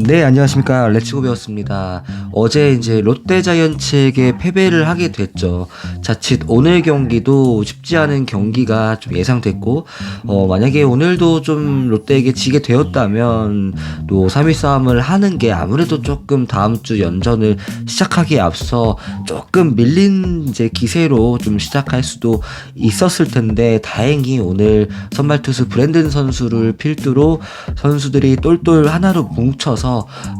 네, 안녕하십니까. 레츠고 배웠습니다. 어제 이제 롯데자이언츠에게 패배를 하게 됐죠. 자칫 오늘 경기도 쉽지 않은 경기가 좀 예상됐고, 어, 만약에 오늘도 좀 롯데에게 지게 되었다면, 또 3위 싸움을 하는 게 아무래도 조금 다음 주 연전을 시작하기에 앞서 조금 밀린 이제 기세로 좀 시작할 수도 있었을 텐데, 다행히 오늘 선발 투수 브랜든 선수를 필두로 선수들이 똘똘 하나로 뭉쳐서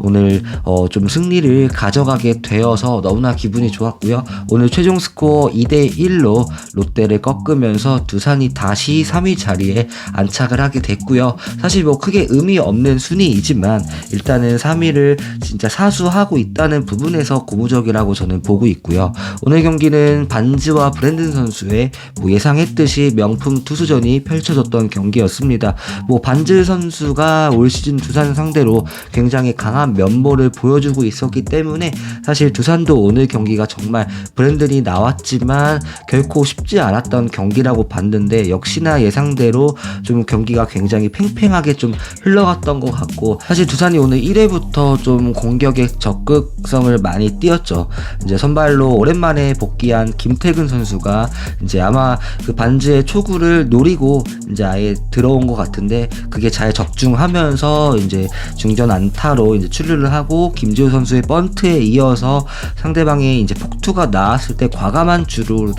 오늘 어, 좀 승리를 가져가게 되어서 너무나 기분이 좋았고요. 오늘 최종 스코어 2대 1로 롯데를 꺾으면서 두산이 다시 3위 자리에 안착을 하게 됐고요. 사실 뭐 크게 의미 없는 순위이지만 일단은 3위를 진짜 사수하고 있다는 부분에서 고무적이라고 저는 보고 있고요. 오늘 경기는 반지와 브랜든 선수의 뭐 예상했듯이 명품 투수전이 펼쳐졌던 경기였습니다. 뭐 반지 선수가 올 시즌 두산 상대로 굉장히 강한 면모를 보여주고 있었기 때문에 사실 두산도 오늘 경기가 정말 브랜든이 나왔지만 결코 쉽지 않았던 경기라고 봤는데 역시나 예상대로 좀 경기가 굉장히 팽팽하게 좀 흘러갔던 것 같고 사실 두산이 오늘 1회부터 좀 공격의 적극성을 많이 띄었죠. 이제 선발로 오랜만에 복귀한 김태근 선수가 이제 아마 그 반지의 초구를 노리고 이제 아예 들어온 것 같은데 그게 잘 적중하면서 이제 중전 안 타로 이제 출루를 하고 김지호 선수의 번트에 이어서 상대방의 이제 폭투가 나왔을 때 과감한 주루로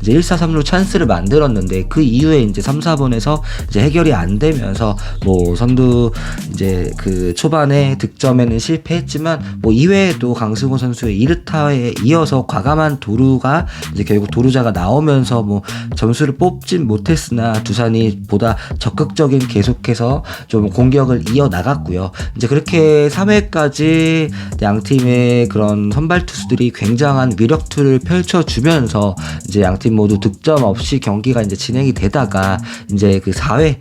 이제 1, 4, 3루 찬스를 만들었는데 그 이후에 이제 3, 4번에서 이제 해결이 안 되면서 뭐 선두 이제 그 초반에 득점에는 실패했지만 뭐 이외에도 강승호 선수의 2루타에 이어서 과감한 도루가 이제 결국 도루자가 나오면서 뭐 점수를 뽑진 못했으나 두산이 보다 적극적인 계속해서 좀 공격을 이어 나갔고요. 이제 그 렇게 3회까지 양 팀의 그런 선발 투수들이 굉장한 위력투를 펼쳐주면서 이제 양 팀 모두 득점 없이 경기가 이제 진행이 되다가 이제 그 4회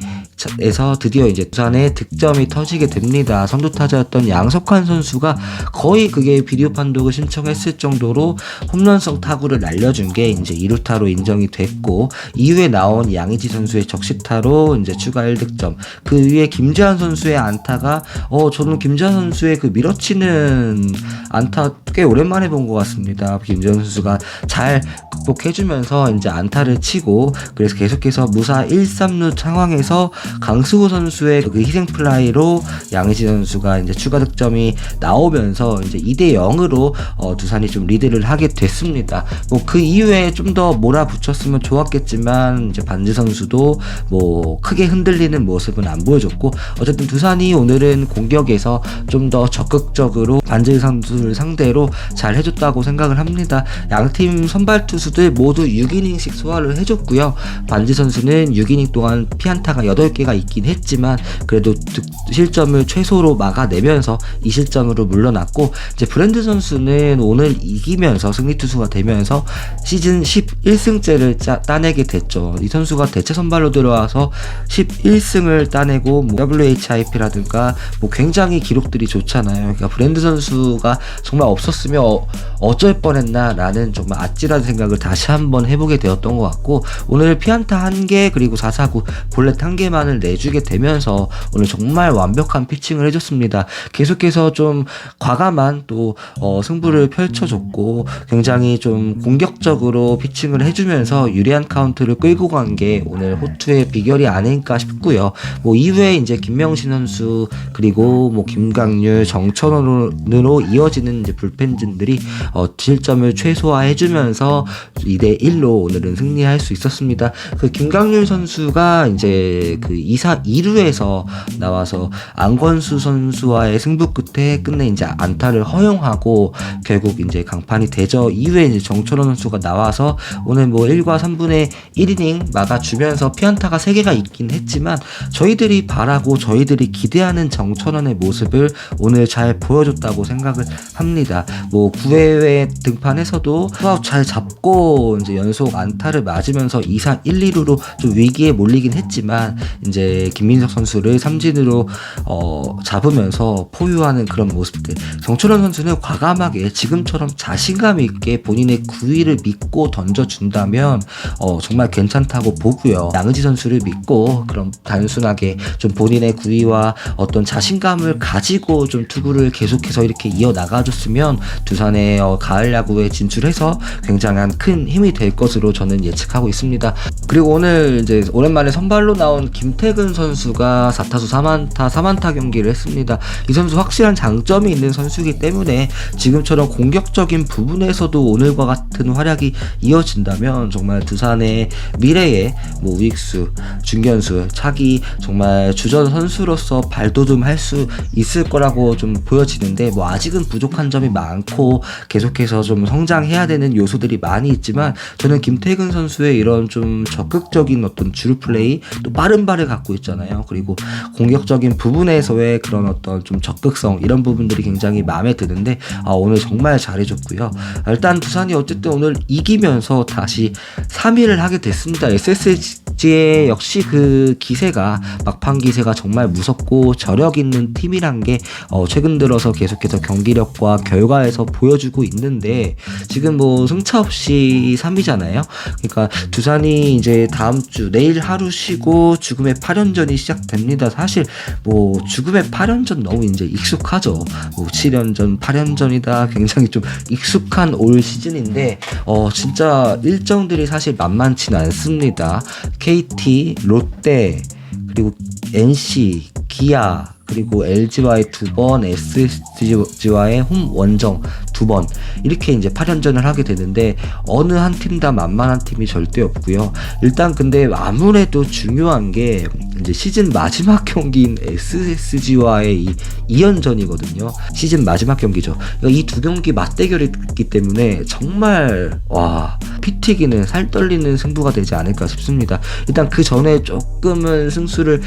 에서 드디어 이제 두산에 득점이 터지게 됩니다. 선두 타자였던 양석환 선수가 거의 그게 비디오 판독을 신청했을 정도로 홈런성 타구를 날려준 게 이제 2루타로 인정이 됐고 이후에 나온 양의지 선수의 적시타로 이제 추가 1득점. 그 위에 김재환 선수의 안타가 어 저는 김재환 선수의 그 밀어치는 안타 꽤 오랜만에 본 것 같습니다. 김재환 선수가 잘 극복해주면서 이제 안타를 치고 그래서 계속해서 무사 1, 3루 상황에서 강수호 선수의 그 희생 플라이로 양의지 선수가 이제 추가 득점이 나오면서 이제 2대 0으로 어, 두산이 좀 리드를 하게 됐습니다. 뭐 그 이후에 좀 더 몰아붙였으면 좋았겠지만 이제 반지 선수도 뭐 크게 흔들리는 모습은 안 보여줬고 어쨌든 두산이 오늘은 공격에서 좀 더 적극적으로 반지 선수를 상대로 잘 해줬다고 생각을 합니다. 양팀 선발 투수들 모두 6이닝씩 소화를 해줬고요. 반지 선수는 6이닝 동안 피안타가 8개 가 있긴 했지만 그래도 득- 실점을 최소로 막아내면서 2실점으로 물러났고 이제 브랜드 선수는 오늘 이기면서 승리 투수가 되면서 시즌 11승째를 따내게 됐죠. 이 선수가 대체 선발로 들어와서 11승을 따내고 뭐 WHIP라든가 뭐 굉장히 기록들이 좋잖아요. 그러니까 브랜드 선수가 정말 없었으면 어, 어쩔 뻔했나라는 정말 아찔한 생각을 다시 한번 해보게 되었던 것 같고 오늘 피안타 한 개 그리고 4사구 볼넷 한 개만 을 내주게 되면서 오늘 정말 완벽한 피칭을 해줬습니다. 계속해서 좀 과감한 또 어, 승부를 펼쳐줬고 굉장히 좀 공격적으로 피칭을 해주면서 유리한 카운트를 끌고 간 게 오늘 호투의 비결이 아닐까 싶고요. 뭐 이후에 이제 김명신 선수 그리고 뭐 김강률 정천원으로 이어지는 이제 불펜진들이 어, 실점을 최소화해주면서 2대 1로 오늘은 승리할 수 있었습니다. 그 김강률 선수가 이제 그 2사 2루에서 나와서 안건수 선수와의 승부 끝에 끝내 이제 안타를 허용하고 결국 이제 강판이 되죠. 이후에 이제 정철원 선수가 나와서 오늘 뭐 1과 3분의 1이닝 막아주면서 피안타가 3개가 있긴 했지만 저희들이 바라고 저희들이 기대하는 정철원의 모습을 오늘 잘 보여줬다고 생각을 합니다. 뭐 9회에 등판해서도 잘 잡고 이제 연속 안타를 맞으면서 2사 1, 2루로 좀 위기에 몰리긴 했지만 이제 김민석 선수를 삼진으로 어 잡으면서 포유하는 그런 모습들. 정철원 선수는 과감하게 지금처럼 자신감 있게 본인의 구위를 믿고 던져준다면 어 정말 괜찮다고 보고요. 양의지 선수를 믿고 그럼 단순하게 좀 본인의 구위와 어떤 자신감을 가지고 좀 투구를 계속해서 이렇게 이어 나가줬으면 두산의 어, 가을 야구에 진출해서 굉장한 큰 힘이 될 것으로 저는 예측하고 있습니다. 그리고 오늘 이제 오랜만에 선발로 나온 김 태근 선수가 4타수 4만타 4만타 경기를 했습니다. 이 선수 확실한 장점이 있는 선수이기 때문에 지금처럼 공격적인 부분에서도 오늘과 같은 활약이 이어진다면 정말 두산의 미래에 뭐 우익수, 중견수, 차기 정말 주전 선수로서 발돋움 할 수 있을 거라고 좀 보여지는데 뭐 아직은 부족한 점이 많고 계속해서 좀 성장해야 되는 요소들이 많이 있지만 저는 김태근 선수의 이런 좀 적극적인 어떤 주루 플레이 또 빠른 발을 갖고 있잖아요. 그리고 공격적인 부분에서의 그런 어떤 좀 적극성 이런 부분들이 굉장히 마음에 드는데 아, 오늘 정말 잘해줬고요. 아, 일단 두산이 어쨌든 오늘 이기면서 다시 3위를 하게 됐습니다. SSG의 역시 그 기세가 막판 기세가 정말 무섭고 저력 있는 팀이란 게 어, 최근 들어서 계속해서 경기력과 결과에서 보여주고 있는데 지금 뭐 승차 없이 3위잖아요. 그러니까 두산이 이제 다음 주 내일 하루 쉬고 죽음의 8연전이 시작됩니다. 사실 뭐 죽음의 8연전 너무 이제 익숙하죠. 뭐 7연전, 8연전이다 굉장히 좀 익숙한 올 시즌인데 어 진짜 일정들이 사실 만만치는 않습니다. KT, 롯데 그리고 NC, 기아 그리고 LG와의 두 번, SSG와의 홈 원정 두 번 이렇게 이제 8연전을 하게 되는데 어느 한 팀 다 만만한 팀이 절대 없고요. 일단 근데 아무래도 중요한 게 이제 시즌 마지막 경기인 SSG와의 이 2연전이거든요. 시즌 마지막 경기죠. 이두 경기 맞대결이기 때문에 정말 와 피튀기는 살 떨리는 승부가 되지 않을까 싶습니다. 일단 그 전에 조금은 승수를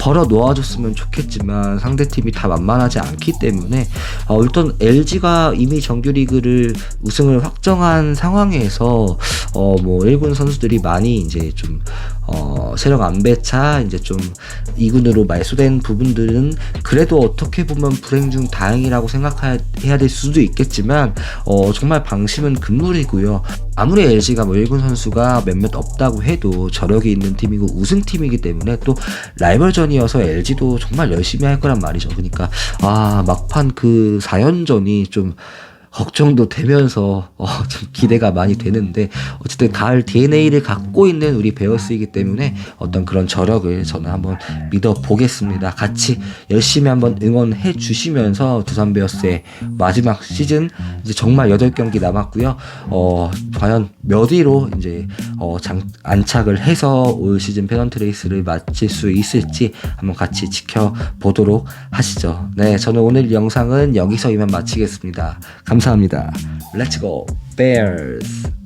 벌어 놓아줬으면 좋겠지만 상대 팀이 다 만만하지 않기 때문에 어, 일단 LG가 이미 정규리그를 우승을 확정한 상황에서 어, 뭐 1군 선수들이 많이 이제 좀 어, 세력 안배차 이제 좀 2군으로 말소된 부분들은 그래도 어떻게 보면 불행 중 다행이라고 생각해야 될 수도 있겠지만 어, 정말 방심은 금물이고요. 아무리 LG가 뭐 1군 선수가 몇몇 없다고 해도 저력이 있는 팀이고 우승팀이기 때문에 또 라이벌전 이어서 LG도 정말 열심히 할 거란 말이죠. 그러니까 아 막판 그 4연전이 좀 걱정도 되면서 어, 좀 기대가 많이 되는데 어쨌든 가을 DNA를 갖고 있는 우리 베어스이기 때문에 어떤 그런 저력을 저는 한번 믿어 보겠습니다. 같이 열심히 한번 응원해 주시면서 두산 베어스의 마지막 시즌 이제 정말 8경기 남았고요. 어, 과연 몇 위로 이제 어, 장, 안착을 해서 올 시즌 페넌트 레이스를 마칠 수 있을지 한번 같이 지켜보도록 하시죠. 네, 저는 오늘 영상은 여기서 이만 마치겠습니다. 감사합니다. Let's go, Bears!